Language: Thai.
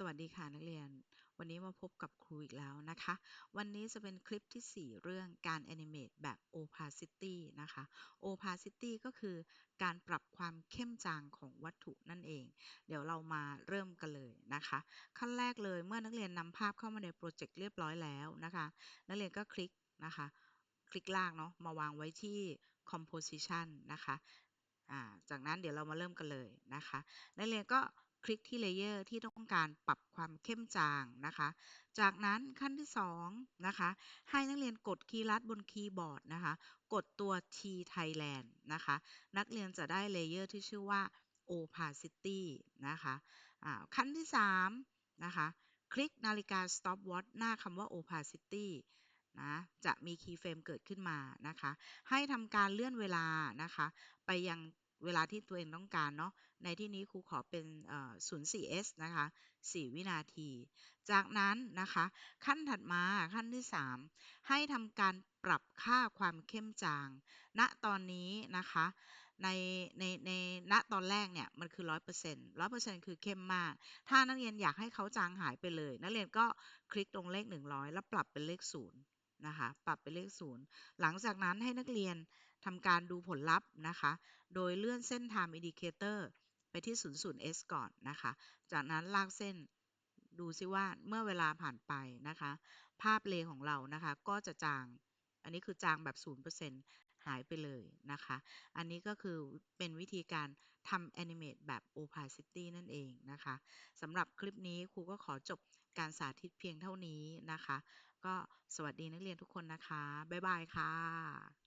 สวัสดีค่ะนักเรียน วันนี้มาพบกับครูอีกแล้วนะคะ วันนี้จะเป็นคลิปที่ 4 เรื่องการ animate แบบ opacity นะคะ opacity ก็คือการปรับความเข้มจางของวัตถุนั่นเอง เดี๋ยวเรามาเริ่มกันเลยนะคะ ขั้นแรกเลยเมื่อนักเรียนนำภาพเข้ามาในโปรเจกต์เรียบร้อยแล้วนะคะ นักเรียนก็คลิกนะคะ คลิกลากเนาะมาวางไว้ที่ composition นะคะจากนั้นเดี๋ยวเรามาเริ่มกันเลยนะคะ นักเรียนก็ คลิกที่เลเยอร์ที่ต้องการปรับความเข้มจางนะคะ จากนั้นขั้นที่2นะคะ ให้นักเรียนกดคีย์ลัดบนคีย์บอร์ดนะคะ กดตัว T Thailand นะคะ นักเรียนจะได้เลเยอร์ที่ชื่อว่า opacity นะคะะขั้นที่3นะคะ คลิกนาฬิกา stopwatch หน้าคำว่า opacity นะจะมีคีย์เฟรมเกิดขึ้นมานะคะ ให้ทำการเลื่อนเวลานะคะ ไปยัง เวลาที่ตัวเองต้องการเนาะ ในที่นี้ครูขอเป็น 04s นะคะ 4 วินาที จากนั้นนะคะ ขั้นถัดมาขั้นที่ 3 ให้ทำการปรับค่าความเข้มจาง ณ ตอนนี้นะคะ ใน ใน ใน ณ ตอนแรกเนี่ย มันคือ 100% 100%คือเข้มมาก ถ้านักเรียนอยากให้เขาจางหายไปเลย นักเรียนก็คลิกตรงเลข 100 แล้วปรับเป็นเลข0นะคะ ปรับเป็นเลข0หลังจากนั้นให้นักเรียน ทำการดูผลลัพธ์นะคะ โดยเลื่อนเส้น time indicator ไปที่ 00s ก่อนนะคะ จากนั้นลากเส้นดูซิว่าเมื่อเวลาผ่านไปนะคะ ภาพเลของเรานะคะ ก็จะจาง อันนี้คือจางแบบ 0%หายไปเลยนะคะ อันนี้ก็คือเป็นวิธีการทำ animate แบบ opacity นั่นเองนะคะสำหรับคลิปนี้ครูก็ขอจบการสาธิตเพียงเท่านี้นะคะ ก็สวัสดีนักเรียนทุกคนนะคะ บ๊ายบายค่ะ